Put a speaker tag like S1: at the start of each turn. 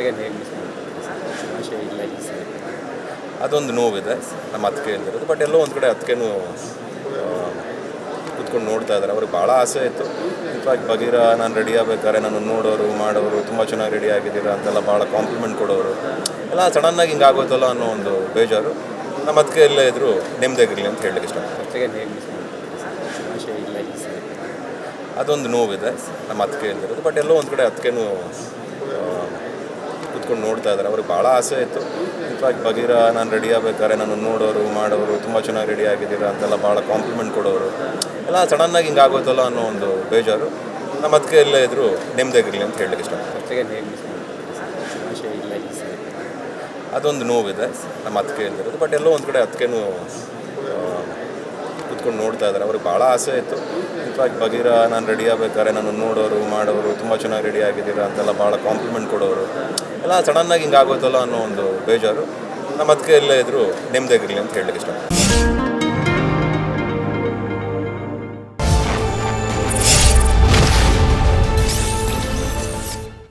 S1: ಜೊತೆಗೆ ಹೇಗೆ ಮಿಸ್ ಮಾಡ್ತೀವಿ ಸರ್ ಇಲ್ಲ ಈ ಸರಿ
S2: ಅದೊಂದು ನೋವಿದೆ ನಮ್ಮ ಅತ್ತಿಗೆ ಅಂತಿರೋದು ಬಟ್ ಎಲ್ಲೋ ಒಂದು ಕಡೆ ಅತ್ತಿಗೆನೂ ಕೂತ್ಕೊಂಡು ನೋಡ್ತಾ ಇದ್ದಾರೆ. ಅವ್ರಿಗೆ ಭಾಳ ಆಸೆ ಇತ್ತು. ಇನ್ಫ್ಯಾಕ್ಟ್ ಬಗೀರ ನಾನು ರೆಡಿ ಆಗ್ಬೇಕಾದ್ರೆ ನಾನು ನೋಡೋರು ಮಾಡೋರು ತುಂಬ ಚೆನ್ನಾಗಿ ರೆಡಿ ಆಗಿದ್ದೀರಾ ಅಂತೆಲ್ಲ ಭಾಳ ಕಾಂಪ್ಲಿಮೆಂಟ್ ಕೊಡೋರು. ಎಲ್ಲ ಸಡನ್ನಾಗಿ ಹಿಂಗೆ ಆಗೋಯ್ತಲ್ಲ ಅನ್ನೋ ಒಂದು ಬೇಜಾರು. ನಮ್ಮ ಅತ್ತಿಗೆ ಎಲ್ಲೇ ಇದ್ದರು ನೆಮ್ಮದಿಯಾಗಿರಲಿ ಅಂತ ಹೇಳಲಿಕ್ಕೆ ಇಷ್ಟಪಡ್ತೀನಿ. ಅದೊಂದು ನೋವಿದೆ ನಮ್ಮ ಅತ್ತಿಗೆ ಅಂತಿರೋದು ಬಟ್ ಎಲ್ಲೋ ಒಂದು ಕಡೆ ಅತ್ತಿಗೆನೂ ಕೂತ್ಕೊಂಡು ನೋಡ್ತಾ ಇದ್ದಾರೆ. ಅವ್ರಿಗೆ ಭಾಳ ಆಸೆ ಇತ್ತು. ಇನ್ಫ್ಯಾಕ್ಟ್ ಬಗೀರ ನಾನು ರೆಡಿ ಆಗ್ಬೇಕಾದ್ರೆ ನಾನು ನೋಡೋರು ಮಾಡೋರು ತುಂಬ ಚೆನ್ನಾಗಿ ರೆಡಿ ಆಗಿದ್ದೀರಾ ಅಂತೆಲ್ಲ ಭಾಳ ಕಾಂಪ್ಲಿಮೆಂಟ್ ಕೊಡೋರು. ಎಲ್ಲ ಸಡನ್ನಾಗಿ ಹಿಂಗೆ ಆಗೋಯ್ತಲ್ಲ ಅನ್ನೋ ಒಂದು ಬೇಜಾರು. ನಮ್ಮ ಅದಕ್ಕೆ ಎಲ್ಲೇ ಇದ್ದರೂ ನೆಮ್ಮದಿಯಾಗಿರಲಿ ಅಂತ ಹೇಳಲಿಕ್ಕೆ ಇಷ್ಟಪಡ್ತೀನಿ. ಅದೊಂದು ನೋವಿದೆ ನಮ್ಮ ಅದಕ್ಕೆ ಇಲ್ದಿರೋದು ಬಟ್ ಎಲ್ಲೋ ಒಂದು ಕಡೆ ಅದಕ್ಕೇನು ಕೂತ್ಕೊಂಡು ನೋಡ್ತಾ ಇದ್ದಾರೆ. ಅವ್ರಿಗೆ ಭಾಳ ಆಸೆ ಇತ್ತು. ಇನ್ಫ್ಯಾಕ್ಟ್ ಬಗೀರ ನಾನು ರೆಡಿ ಆಗ್ಬೇಕಾದ್ರೆ ನಾನು ನೋಡೋರು ಮಾಡೋರು ತುಂಬ ಚೆನ್ನಾಗಿ ರೆಡಿ ಆಗಿದ್ದೀರಾ ಅಂತೆಲ್ಲ ಭಾಳ ಕಾಂಪ್ಲಿಮೆಂಟ್ ಕೊಡೋರು. ಎಲ್ಲ ಸಡನ್ನಾಗಿ ಹಿಂಗೆ ಆಗೋಯ್ತಲ್ಲ ಅನ್ನೋ ಒಂದು ಬೇಜಾರು. ನಮ್ಮ ಅದಕ್ಕೆ ಎಲ್ಲೇ ಇದ್ದರೂ ನೆಮ್ಮದಿಯಾಗಿರಲಿ ಅಂತ ಹೇಳಲಿಕ್ಕೆ ಇಷ್ಟಪಡ್ತೀನಿ.